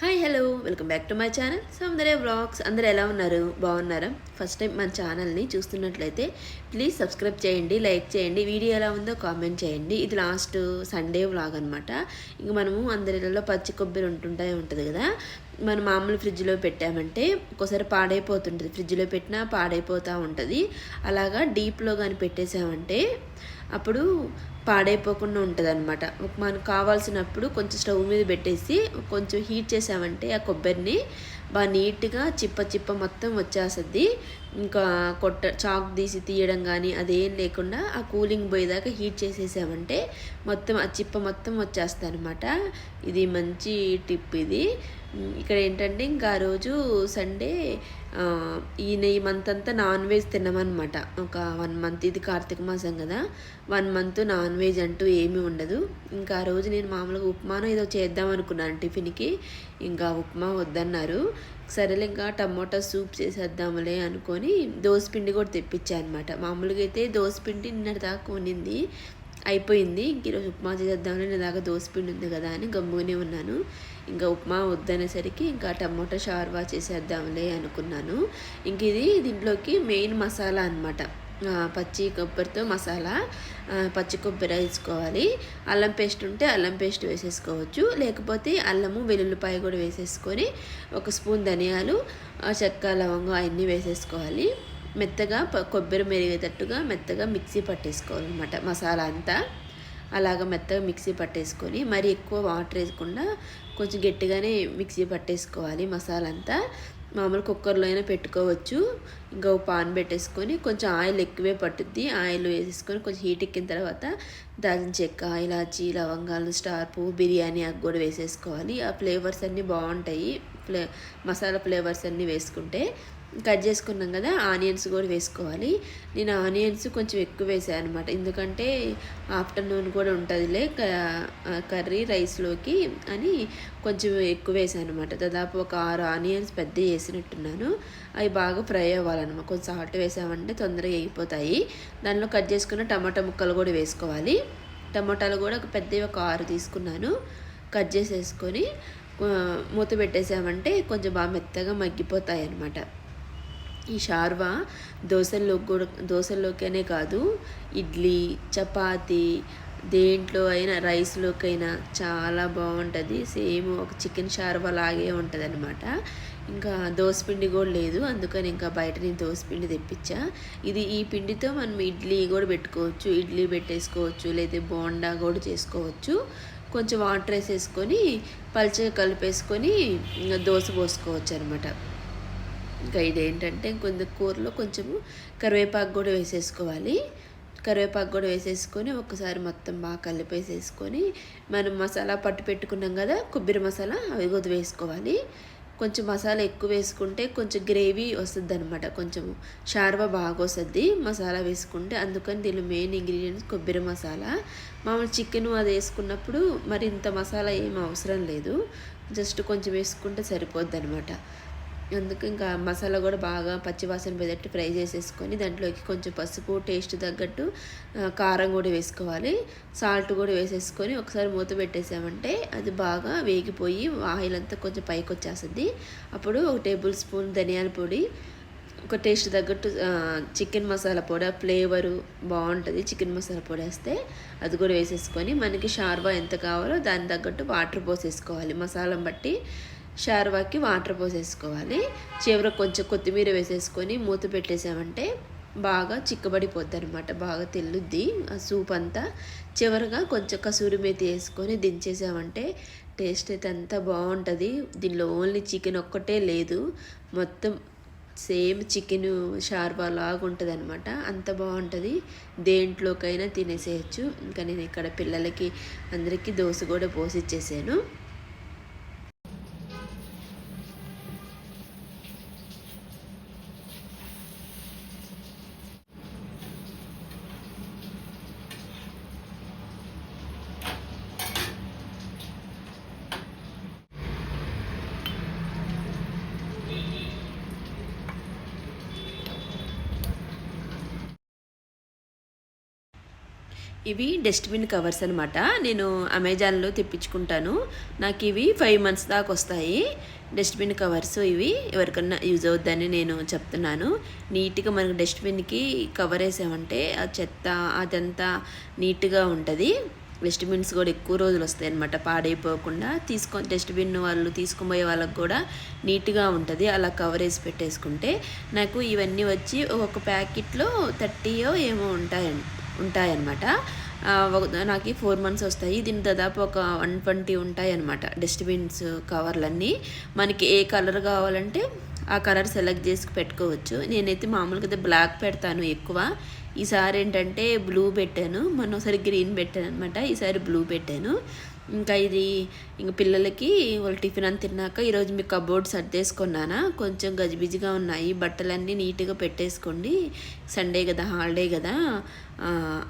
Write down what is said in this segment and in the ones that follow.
Hi hello welcome back to my channel Soundarya blogs అందరూ ఎలా ఉన్నారు? బాగున్నారా? ఫస్ట్ టైం మన ఛానల్ని చూస్తున్నట్లయితే ప్లీజ్ సబ్స్క్రైబ్ చేయండి లైక్ చేయండి. వీడియో ఎలా ఉందో కామెంట్ చేయండి. ఇది లాస్ట్ సండే వ్లాగ్ అనమాట ఇంక మనము అందరిలో పచ్చి కొబ్బరి ఉంటుంటే ఉంటుంది కదా? మనం మామూలు ఫ్రిడ్జ్లో పెట్టామంటే ఒక్కోసారి పాడైపోతుంటుంది. ఫ్రిడ్జ్లో పెట్టినా పాడైపోతూ ఉంటుంది. అలాగా డీప్లో కానీ పెట్టేసామంటే అప్పుడు పాడైపోకుండా ఉంటుంది అనమాట మనకు కావాల్సినప్పుడు కొంచెం స్టవ్ మీద పెట్టేసి కొంచెం హీట్ చేసామంటే ఆ కొబ్బరిని బాగా నీట్గా చిప్ప చిప్ప మొత్తం వచ్చేస్తుంది. ఇంకా కొట్ట చాక్ తీసి తీయడం కానీ అదేం లేకుండా ఆ కూలింగ్ పోయేదాకా హీట్ చేసేసామంటే మొత్తం ఆ చిప్ప మొత్తం వచ్చేస్తుంది అనమాట ఇది మంచి టిప్ ఇది. ఇక్కడ ఏంటంటే ఇంకా ఆ రోజు సండే ఈయన ఈ మంత్ అంతా నాన్ వెజ్ తినమనమాట ఒక వన్ మంత్ ఇది కార్తీక మాసం కదా. వన్ మంత్ నాన్ వెజ్ అంటూ ఏమీ ఉండదు. ఇంకా ఆ రోజు నేను మామూలుగా ఉప్మాను ఏదో చేద్దాం అనుకున్నాను టిఫిన్కి. ఇంకా ఉప్మా వద్దన్నారు. సరేలే ఇంకా టమోటా సూప్ చేసేద్దాంలే అనుకొని దోసపిండి కూడా తెప్పించాను అనమాట మామూలుగా అయితే దోసపిండి నిన్నటి దాకా ఉన్నింది. అయిపోయింది. ఇంక ఈరోజు ఉప్మా చేసేద్దాంలే నా దాకా దోసపిండి ఉంది కదా అని గమ్ముగానే ఉన్నాను. ఇంకా ఉప్మా వద్దనేసరికి ఇంకా టమోటా షార్వా చేసేద్దాంలే అనుకున్నాను. ఇంక ఇది దీంట్లోకి మెయిన్ మసాలా అనమాట పచ్చి కొబ్బరితో మసాలా పచ్చి కొబ్బరి వేసుకోవాలి. అల్లం పేస్ట్ ఉంటే అల్లం పేస్ట్ వేసేసుకోవచ్చు. లేకపోతే అల్లము వెల్లుల్లిపాయ కూడా వేసేసుకొని ఒక స్పూన్ ధనియాలు చెక్క లవంగం అవన్నీ వేసేసుకోవాలి. మెత్తగా కొబ్బరి మెరిగేటట్టుగా మెత్తగా మిక్సీ పట్టేసుకోవాలన్నమాట మసాలా అంతా. అలాగ మెత్తగా మిక్సీ పట్టేసుకొని మరి ఎక్కువ వాటర్ వేయకుండా కొంచెం గట్టిగానే మిక్సీ పట్టేసుకోవాలి మసాలా అంతా మామూలు కుక్కర్లో అయినా పెట్టుకోవచ్చు. ఇంకా పాన్ పెట్టేసుకొని కొంచెం ఆయిల్ ఎక్కువే పట్టుద్ది. ఆయిల్ వేసేసుకొని కొంచెం హీట్ ఎక్కిన తర్వాత దాల్చిన చెక్క ఇలాచి లవంగాలు స్టార్ పువ్వు బిర్యానీ అవి కూడా వేసేసుకోవాలి. ఆ ఫ్లేవర్స్ అన్నీ బాగుంటాయి. ఫ్లే మసాలా ఫ్లేవర్స్ అన్నీ వేసుకుంటే కట్ చేసుకున్నాం కదా ఆనియన్స్ కూడా వేసుకోవాలి. నేను ఆనియన్స్ కొంచెం ఎక్కువ వేసాను అనమాట ఎందుకంటే ఆఫ్టర్నూన్ కూడా ఉంటుందిలే కర్రీ రైస్లోకి అని కొంచెం ఎక్కువ వేసాను అనమాట దాదాపు ఒక ఆరు ఆనియన్స్ పెద్ద వేసినట్టున్నాను. అవి బాగా ఫ్రై అవ్వాలన్నమాట. కొంచెం సాల్ట్ వేసామంటే తొందరగా అయిపోతాయి. దానిలో కట్ చేసుకున్న టమాటా ముక్కలు కూడా వేసుకోవాలి. టమాటాలు కూడా ఒక పెద్దవి ఒక ఆరు తీసుకున్నాను. కట్ చేసేసుకొని మూత పెట్టేసామంటే కొంచెం బాగా మెత్తగా మగ్గిపోతాయి అన్నమాట ఈ షార్వా దోశల్లో కూడా దోశల్లోకనే కాదు ఇడ్లీ చపాతి దేంట్లో అయినా రైస్లోకైనా చాలా బాగుంటుంది. సేమ్ ఒక చికెన్ షార్వా లాగే ఉంటుంది అనమాట ఇంకా దోసపిండి కూడా లేదు అందుకని ఇంకా బయట నేను దోసపిండి తెప్పించా. ఇది ఈ పిండితో మనం ఇడ్లీ కూడా పెట్టుకోవచ్చు ఇడ్లీ పెట్టేసుకోవచ్చు లేదా బోండా కూడా చేసుకోవచ్చు. కొంచెం వాటర్ వేసేసుకొని పల్చగా కలిపేసుకొని ఇంకా దోశ పోసుకోవచ్చు అనమాట ఇంకా ఇదేంటంటే కొంచెం కూరలో కొంచెము కరివేపాకు కూడా వేసేసుకోవాలి. కరివేపాకు కూడా వేసేసుకొని ఒకసారి మొత్తం బాగా కలిపేసేసుకొని మనం మసాలా పట్టు పెట్టుకున్నాం కదా కొబ్బరి మసాలా అవి కూడా వేసుకోవాలి. కొంచెం మసాలా ఎక్కువ వేసుకుంటే కొంచెం గ్రేవీ వస్తుంది అనమాట కొంచెం షార్వా బాగా వస్తుంది మసాలా వేసుకుంటే. అందుకని దీనిలో మెయిన్ ఇంగ్రీడియంట్స్ కొబ్బరి మసాలా. మామూలు చికెన్ అది వేసుకున్నప్పుడు మరి ఇంత మసాలా ఏం అవసరం లేదు. జస్ట్ కొంచెం వేసుకుంటే సరిపోద్ది అనమాట అందుకు ఇంకా మసాలా కూడా బాగా పచ్చివాసన పోయేటట్టు ఫ్రై చేసేసుకొని దాంట్లోకి కొంచెం పసుపు టేస్ట్ తగ్గట్టు కారం కూడా వేసుకోవాలి. సాల్ట్ కూడా వేసేసుకొని ఒకసారి మూత పెట్టేసామంటే అది బాగా వేగిపోయి ఆయిల్ అంతా కొంచెం పైకి వచ్చేస్తుంది. అప్పుడు ఒక టేబుల్ స్పూన్ ధనియాల పొడి ఒక టేస్ట్ తగ్గట్టు చికెన్ మసాలా పొడి ఫ్లేవరు బాగుంటుంది. చికెన్ మసాలా పొడి వేస్తే అది కూడా వేసేసుకొని మనకి షార్వా ఎంత కావాలో దాని తగ్గట్టు వాటర్ పోసేసుకోవాలి. మసాలా బట్టి షార్వాకి వాటర్ పోసేసుకోవాలి. చివర కొంచెం కొత్తిమీర వేసేసుకొని మూత పెట్టేసామంటే బాగా చిక్కబడిపోద్ది అనమాట బాగా తెల్లుద్ది ఆ సూప్ అంతా. చివరిగా కొంచెం కసూరి మేతి వేసుకొని దించేసామంటే టేస్ట్ అయితే అంతా బాగుంటుంది. దీనిలో ఓన్లీ చికెన్ ఒక్కటే లేదు మొత్తం సేమ్ చికెన్ షార్వా లాగా ఉంటుంది అనమాట అంత బాగుంటుంది. దేంట్లోకైనా తినేసేయచ్చు. ఇంకా నేను ఇక్కడ పిల్లలకి అందరికీ దోశ కూడా పోసి ఇవి డస్ట్బిన్ కవర్స్ అనమాట నేను అమెజాన్లో తెప్పించుకుంటాను. నాకు ఇవి ఫైవ్ మంత్స్ దాకా వస్తాయి. డస్ట్బిన్ కవర్స్ ఇవి ఎవరికన్నా యూజ్ అవుద్దని నేను చెప్తున్నాను. నీట్గా మనకు డస్ట్బిన్కి కవర్ వేసామంటే ఆ చెత్త అదంతా నీట్గా ఉంటుంది. డస్ట్బిన్స్ కూడా ఎక్కువ రోజులు వస్తాయి అనమాట పాడైపోకుండా తీసుకో డస్ట్బిన్ వాళ్ళు తీసుకుపోయే వాళ్ళకి కూడా నీట్గా ఉంటుంది. అలా కవర్ వేసి పెట్టేసుకుంటే నాకు ఇవన్నీ వచ్చి ఒక్కొక్క ప్యాకెట్లో థర్టీయో ఏమో ఉంటాయండి. ఉంటాయన్నమాట. నాకు ఫోర్ మంత్స్ వస్తాయి. దీని దాదాపు ఒక వన్ ట్వంటీ ఉంటాయి అనమాట డస్ట్బిన్స్ కవర్లన్నీ. మనకి ఏ కలర్ కావాలంటే ఆ కలర్ సెలెక్ట్ చేసి పెట్టుకోవచ్చు. నేనైతే మామూలుగా అయితే బ్లాక్ పెడతాను ఎక్కువ. ఈసారి ఏంటంటే బ్లూ పెట్టాను. మొన్నసారి గ్రీన్ పెట్టాను అనమాట ఈసారి బ్లూ పెట్టాను. ఇంకా ఇది ఇంక పిల్లలకి వాళ్ళు టిఫిన్ అని తిన్నాక ఈరోజు మీ కబోర్డ్ సర్దేసుకున్నానా? కొంచెం గజిబిజిగా ఉన్నాయి. బట్టలన్నీ నీట్గా పెట్టేసుకోండి. సండే కదా హాలిడే కదా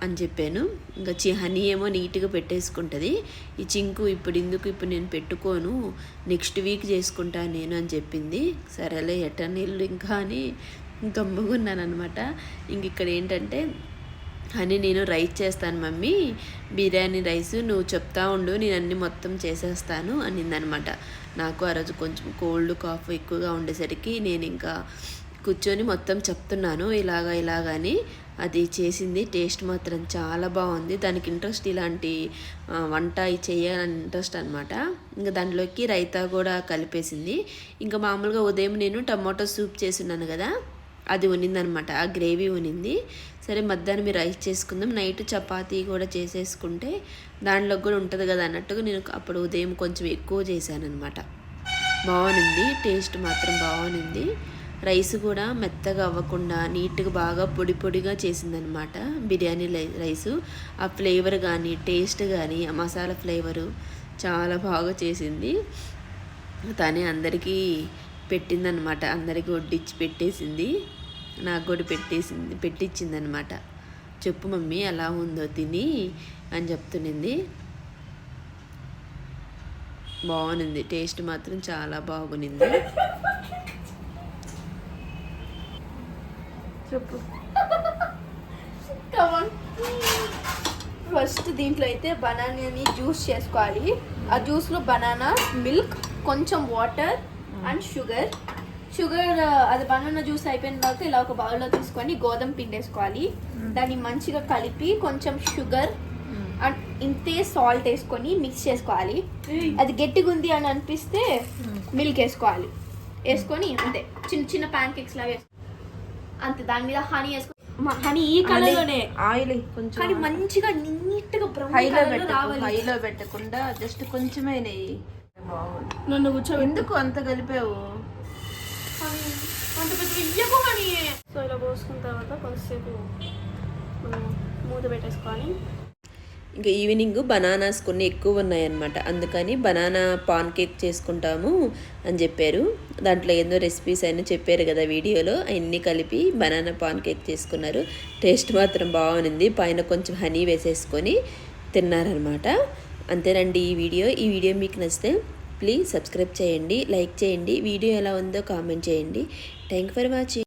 అని చెప్పాను. ఇంకా చి హనీ ఏమో నీట్గా పెట్టేసుకుంటుంది. ఈ చింకు ఇప్పుడు ఎందుకు ఇప్పుడు నేను పెట్టుకోను. నెక్స్ట్ వీక్ చేసుకుంటాను నేను అని చెప్పింది. సరేలే ఎటర్నీళ్ళు ఇంకా అని గమ్ముగున్నాను అనమాట ఇంక ఇక్కడ ఏంటంటే అని నేను రైస్ చేస్తాను మమ్మీ. బిర్యానీ రైస్ నువ్వు చెప్తా ఉండు నేను అన్ని మొత్తం చేసేస్తాను అనిందనమాట. నాకు ఆ రోజు కొంచెం కోల్డ్ కాఫ్ ఎక్కువగా ఉండేసరికి నేను ఇంకా కూర్చొని మొత్తం చెప్తున్నాను ఇలాగా ఇలాగని అది చేసింది టేస్ట్ మాత్రం చాలా బాగుంది. దానికి ఇంట్రెస్ట్ ఇలాంటి వంట చేయాలని ఇంట్రెస్ట్ అనమాట ఇంకా దాంట్లోకి రైతా కూడా కలిపేసింది. ఇంకా మామూలుగా ఉదయం నేను టమాటో సూప్ చేసి ఉన్నాను కదా. అది ఉనిందనమాట ఆ గ్రేవీ ఉనింది. సరే మధ్యాహ్నం మీరు రైస్ చేసుకుందాం. నైట్ చపాతీ కూడా చేసేసుకుంటే దాంట్లో కూడా ఉంటుంది కదా అన్నట్టుగా నేను అప్పుడు ఉదయం కొంచెం ఎక్కువ చేశాను అనమాట బాగునింది టేస్ట్ మాత్రం బాగునింది. రైస్ కూడా మెత్తగా అవ్వకుండా నీట్గా బాగా పొడి పొడిగా చేసిందనమాట బిర్యానీ లై- రైసు. ఆ ఫ్లేవర్ కానీ టేస్ట్ కానీ ఆ మసాలా ఫ్లేవరు చాలా బాగా చేసింది. తనే అందరికీ పెట్టిందనమాట అందరికీ వడ్డించి పెట్టేసింది. నాకు కూడా పెట్టేసింది పెట్టించింది అనమాట చెప్పు మమ్మీ ఎలా ఉందో తిని అని చెప్తునింది. బాగునింది. టేస్ట్ మాత్రం చాలా బాగునింది. చెప్పు. ఫస్ట్ దీంట్లో అయితే బనానాని జ్యూస్ చేసుకోవాలి. ఆ జ్యూస్లో బనానా మిల్క్ కొంచెం వాటర్ అండ్ షుగర్ షుగర్ అది బనానా జ్యూస్ అయిపోయిన తర్వాత ఇలా ఒక బౌల్లో తీసుకొని గోధుమ పిండి వేసుకోవాలి. దాన్ని మంచిగా కలిపి కొంచెం షుగర్ అండ్ ఇంతే సాల్ట్ వేసుకొని మిక్స్ చేసుకోవాలి. అది గట్టిగా ఉంది అని అనిపిస్తే మిల్క్ వేసుకోవాలి. వేసుకొని అంతే. చిన్న చిన్న ప్యాన్ కేక్స్ లాగా వేసుకో అంతే దాని మీద హనీ వేసుకో హనీ ఈ కలర్లోనే ఆయిల్ కొంచెం కానీ మంచిగా నీట్గా బ్రౌన్ హైలో పెట్టకుండా జస్ట్ కొంచెమే నెయ్యి. నన్ను కూర్చోబెట్టు. ఎందుకు అంత కలిపావు హనీ అంత పెద్ద ఇయ్యకు హనీ సో పోసుకున్న తర్వాత కొంతసేపు మూత పెట్టేసుకొని ఇంకా ఈవినింగ్ బనానాస్ కొన్ని ఎక్కువ ఉన్నాయన్నమాట. అందుకని బనానా పాన్ కేక్ చేసుకుంటాము అని చెప్పారు. దాంట్లో ఎన్నో రెసిపీస్ అయినా చెప్పారు కదా వీడియోలో. అవన్నీ కలిపి బనానా పాన్ కేక్ చేసుకున్నారు. టేస్ట్ మాత్రం బాగుంది. పైన కొంచెం హనీ వేసేసుకొని తిన్నారనమాట అంతేనండి ఈ వీడియో. ఈ వీడియో మీకు నచ్చితే ప్లీజ్ సబ్స్క్రైబ్ చేయండి లైక్ చేయండి. వీడియో ఎలా ఉందో కామెంట్ చేయండి. Thank for watching.